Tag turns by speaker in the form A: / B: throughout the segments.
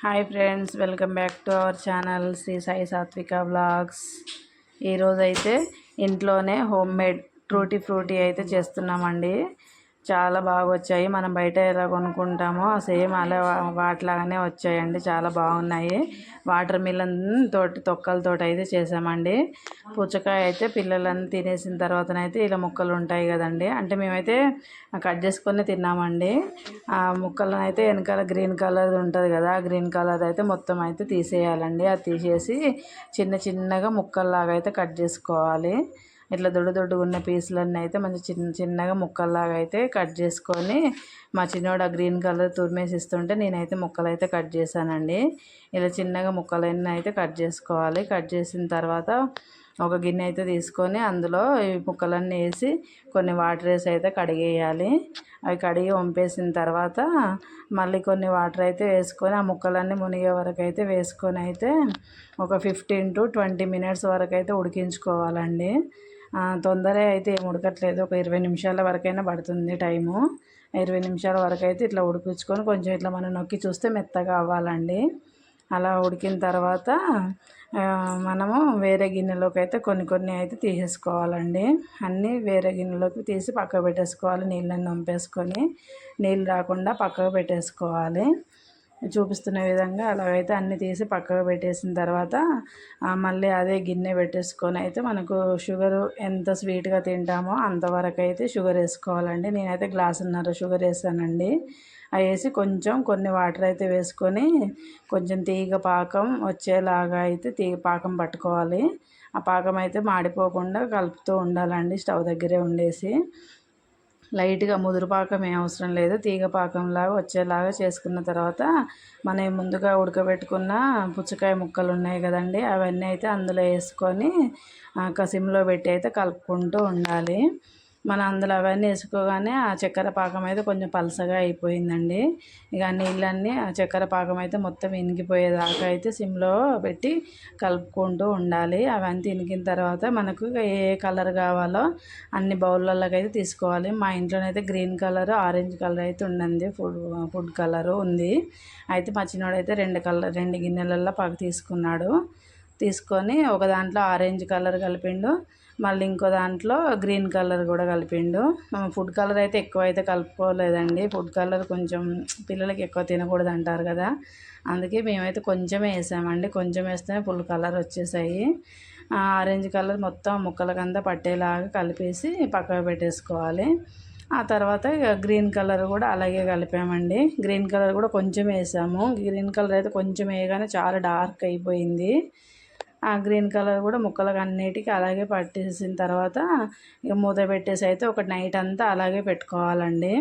A: Hi friends welcome back to our channel Sri Sai Satvika blogs ఈరోజైతే ఇంట్లోనే home made ట్రూటీ frutti అయితే చేస్తున్నామండి. చాలా బాగా వచ్చాయి. మనం బయట ఎలా కొనుక్కుంటామో సేమ్ అలా వాటిలాగానే వచ్చాయండి. చాలా బాగున్నాయి. వాటర్ మిలన్ తోటి తొక్కలతోటి అయితే చేసామండి. పుచ్చకాయ అయితే పిల్లలన్నీ తినేసిన తర్వాతనైతే ఇలా ముక్కలు ఉంటాయి కదండి. అంటే మేమైతే కట్ చేసుకొని తిన్నామండి. ఆ ముక్కలను అయితే వెనకాల గ్రీన్ కలర్ ఉంటుంది కదా ఆ గ్రీన్ కలర్ అయితే మొత్తం అయితే తీసేయాలండి. అది తీసేసి చిన్న చిన్నగా ముక్కల్లాగా అయితే కట్ చేసుకోవాలి. ఇట్లా దొడ్డు దొడ్డుగా ఉన్న పీసులన్నీ అయితే మంచి చిన్న చిన్నగా ముక్కల్లాగా అయితే కట్ చేసుకొని మా చిన్నోడు ఆ గ్రీన్ కలర్ తురిమేసిస్తుంటే నేనైతే ముక్కలు అయితే కట్ చేశానండి. ఇలా చిన్నగా ముక్కలన్నీ అయితే కట్ చేసుకోవాలి. కట్ చేసిన తర్వాత ఒక గిన్నె అయితే తీసుకొని అందులో ఈ ముక్కలన్నీ వేసి కొన్ని వాటర్ వేసి అయితే కడిగేయాలి. అవి కడిగి వంపేసిన తర్వాత మళ్ళీ కొన్ని వాటర్ అయితే వేసుకొని ఆ ముక్కలన్నీ మునిగే వరకు అయితే వేసుకొని అయితే ఒక ఫిఫ్టీన్ టు ట్వంటీ మినిట్స్ వరకు అయితే ఉడికించుకోవాలండి. తొందర అయితే ఏం ఉడకట్లేదు. ఒక ఇరవై నిమిషాల వరకైనా పడుతుంది టైము. ఇరవై నిమిషాల వరకు అయితే ఇట్లా ఉడికించుకొని కొంచెం ఇట్లా మనం నొక్కి చూస్తే మెత్తగా అవ్వాలండి. అలా ఉడికిన తర్వాత మనము వేరే గిన్నెలోకి అయితే కొన్ని కొన్ని అయితే తీసేసుకోవాలండి. అన్నీ వేరే గిన్నెలోకి తీసి పక్కకు పెట్టేసుకోవాలి. నీళ్ళని వంపేసుకొని నీళ్ళు రాకుండా పక్కకు పెట్టేసుకోవాలి. చూపిస్తున్న విధంగా అలాగైతే అన్నీ తీసి పక్కకు పెట్టేసిన తర్వాత మళ్ళీ అదే గిన్నె పెట్టేసుకొని అయితే మనకు షుగర్ ఎంత స్వీట్గా తింటామో అంతవరకు అయితే షుగర్ వేసుకోవాలండి. నేనైతే గ్లాసున్నర షుగర్ వేసానండి. అవి వేసి కొంచెం కొన్ని వాటర్ అయితే వేసుకొని కొంచెం తీగ పాకం వచ్చేలాగా అయితే తీగ పాకం పట్టుకోవాలి. ఆ పాకం అయితే మాడిపోకుండా కలుపుతూ ఉండాలండి స్టవ్ దగ్గరే ఉండేసి. లైట్గా ముదురు పాకం ఏం అవసరం లేదు. తీగ పాకంలాగా వచ్చేలాగా చేసుకున్న తర్వాత మనం ముందుగా ఉడకబెట్టుకున్న పుచ్చకాయ ముక్కలు ఉన్నాయి కదండి అవన్నీ అయితే అందులో వేసుకొని కసిమ్లో పెట్టి అయితే కలుపుకుంటూ ఉండాలి. మన అందులో అవన్నీ వేసుకోగానే ఆ చక్కెర పాకం అయితే కొంచెం పలసగా అయిపోయిందండి. ఇక నీళ్ళన్నీ ఆ చక్కెర పాకం అయితే మొత్తం ఇనిగిపోయేదాకా అయితే సిమ్లో పెట్టి కలుపుకుంటూ ఉండాలి. అవన్నీ ఇనిగిన తర్వాత మనకు ఏ కలర్ కావాలో అన్ని బౌల్లోకి అయితే తీసుకోవాలి. మా ఇంట్లోనైతే గ్రీన్ కలర్ ఆరెంజ్ కలర్ అయితే ఉండండి ఫుడ్ ఫుడ్ కలరు ఉంది. అయితే మా చిన్నోడైతే రెండు కలర్ రెండు గిన్నెలల్లో పాకు తీసుకున్నాడు. తీసుకొని ఒక దాంట్లో ఆరెంజ్ కలర్ కలిపిండు. మళ్ళీ ఇంకో దాంట్లో గ్రీన్ కలర్ కూడా కలిపిండు. ఫుడ్ కలర్ అయితే ఎక్కువ అయితే కలుపుకోలేదండి. ఫుడ్ కలర్ కొంచెం పిల్లలకి ఎక్కువ తినకూడదు అంటారు కదా. అందుకే మేమైతే కొంచెం వేసామండి. కొంచెం వేస్తేనే ఫుల్ కలర్ వచ్చేసాయి. ఆరెంజ్ కలర్ మొత్తం ముక్కలకంతా పట్టేలాగా కలిపేసి పక్కకు పెట్టేసుకోవాలి. ఆ తర్వాత గ్రీన్ కలర్ కూడా అలాగే కలిపామండి. గ్రీన్ కలర్ కూడా కొంచెం వేసాము. గ్రీన్ కలర్ అయితే కొంచెం వేయగానే చాలా డార్క్ అయిపోయింది. ఆ గ్రీన్ కలర్ కూడా ముక్కలకు అన్నిటికీ అలాగే పట్టేసిన తర్వాత ఇక మూత పెట్టేసి అయితే ఒక నైట్ అంతా అలాగే పెట్టుకోవాలండి.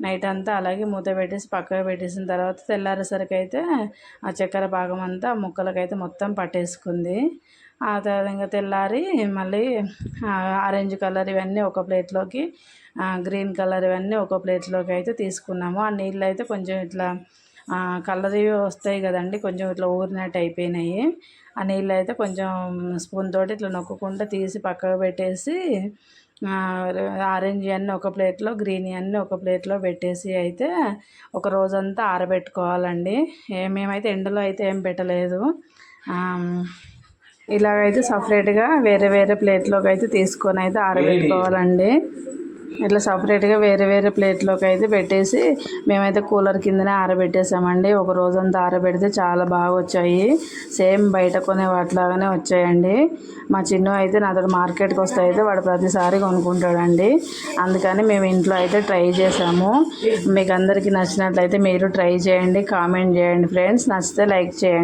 A: నైట్ అంతా అలాగే మూత పెట్టేసి పక్కకు పెట్టేసిన తర్వాత తెల్లారేసరికి అయితే ఆ చక్కెర పాకం అంతా ముక్కలకైతే మొత్తం పట్టేసుకుంది. ఆ తర్వాత ఇంకా తెల్లారి మళ్ళీ ఆరెంజ్ కలర్ ఇవన్నీ ఒక ప్లేట్లోకి గ్రీన్ కలర్ ఇవన్నీ ఒక ప్లేట్లోకి అయితే తీసుకున్నాము. ఆ నీళ్ళు అయితే కొంచెం ఇట్లా కలర్ వస్తాయి కదండి కొంచెం ఇట్లా ఊరినట్టు అయిపోయినాయి. ఆ నీళ్ళు అయితే కొంచెం స్పూన్ తోటి ఇట్లా నొక్కకుండా తీసి పక్కకు పెట్టేసి ఆరెంజ్ అన్నీ ఒక ప్లేట్లో గ్రీన్ అన్నీ ఒక ప్లేట్లో పెట్టేసి అయితే ఒక రోజంతా ఆరబెట్టుకోవాలండి. మేమైతే ఎండలో అయితే ఏం పెట్టలేదు. ఇలాగైతే సపరేట్గా వేరే వేరే ప్లేట్లోకి అయితే తీసుకొని అయితే ఆరబెట్టుకోవాలండి. ఇట్లా సపరేట్గా వేరే వేరే ప్లేట్లోకి అయితే పెట్టేసి మేమైతే కూలర్ కిందనే ఆరబెట్టేసామండి. ఒక రోజంతా ఆరబెడితే చాలా బాగా వచ్చాయి. సేమ్ బయట కొనే వాటిలాగానే వచ్చాయండి. మా చిన్ను అయితే నాతో మార్కెట్కి వస్తే అయితే వాడు ప్రతిసారి కొనుక్కుంటాడండి. అందుకని మేము ఇంట్లో అయితే ట్రై చేసాము. మీకు అందరికీ నచ్చినట్లయితే మీరు ట్రై చేయండి కామెంట్ చేయండి ఫ్రెండ్స్. నచ్చితే లైక్ చేయండి.